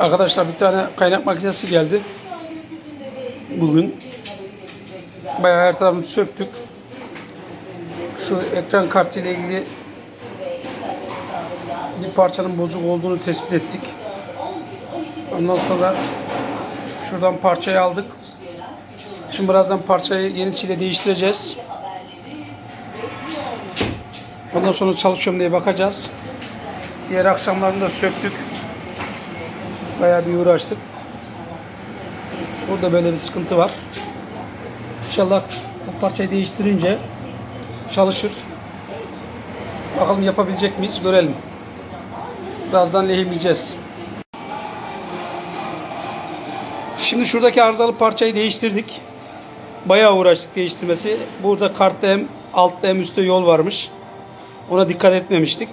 Arkadaşlar bir tane kaynak makinesi geldi. Bugün bayağı her tarafını söktük. Şu ekran kartı ile ilgili bir parçanın bozuk olduğunu tespit ettik. Ondan sonra şuradan parçayı aldık. Şimdi birazdan parçayı yeni çile değiştireceğiz. Ondan sonra çalışıyorum diye bakacağız. Diğer akşamlarını da söktük. Bayağı bir uğraştık. Burada böyle bir sıkıntı var. İnşallah bu parçayı değiştirince çalışır. Bakalım yapabilecek miyiz görelim. Birazdan lehimleyeceğiz. Şimdi şuradaki arızalı parçayı değiştirdik. Bayağı uğraştık değiştirmesi. Burada kartta hem altta hem üstte yol varmış. Ona dikkat etmemiştik.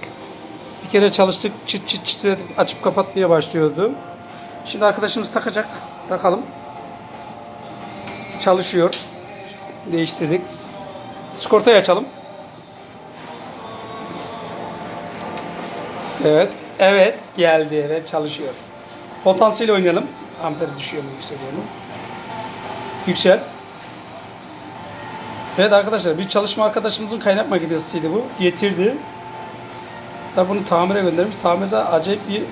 Kere çalıştık çıt çıt çıt edip açıp kapatmaya başlıyordu. Şimdi arkadaşımız takacak. Takalım. Çalışıyor. Değiştirdik. Skortayı açalım. Evet. Evet. Geldi. Evet. Çalışıyor. Potansiyel oynayalım. Amper düşüyor mu yükseliyor mu? Yükselt. Evet arkadaşlar bir çalışma arkadaşımızın kaynak makinesiydi bu. Getirdi. Tabi bunu tamire göndermiş. Tamirde acayip bir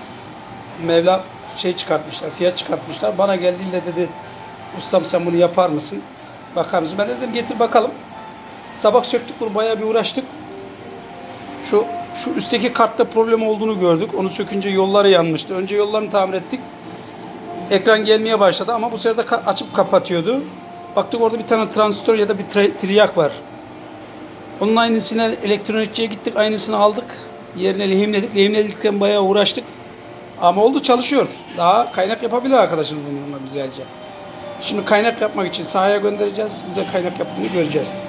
Mevla şey çıkartmışlar, fiyat çıkartmışlar. Bana geldiğinde dedi ustam sen bunu yapar mısın? Bakar mısın? Ben dedim getir bakalım. Sabah söktük bunu bayağı bir uğraştık. Şu şu üstteki kartta problem olduğunu gördük. Onu sökünce yolları yanmıştı. Önce yollarını tamir ettik. Ekran gelmeye başladı ama bu sefer de ka- açıp kapatıyordu. Baktık orada bir tane transistör ya da bir tri- triyak var. Onun aynısını elektronikçiye gittik. Aynısını aldık. Yerine lehimledik. Lehimledikten bayağı uğraştık. Ama oldu çalışıyor. Daha kaynak yapabilir arkadaşımız bununla güzelce. Şimdi kaynak yapmak için sahaya göndereceğiz. Güzel kaynak yaptığını göreceğiz.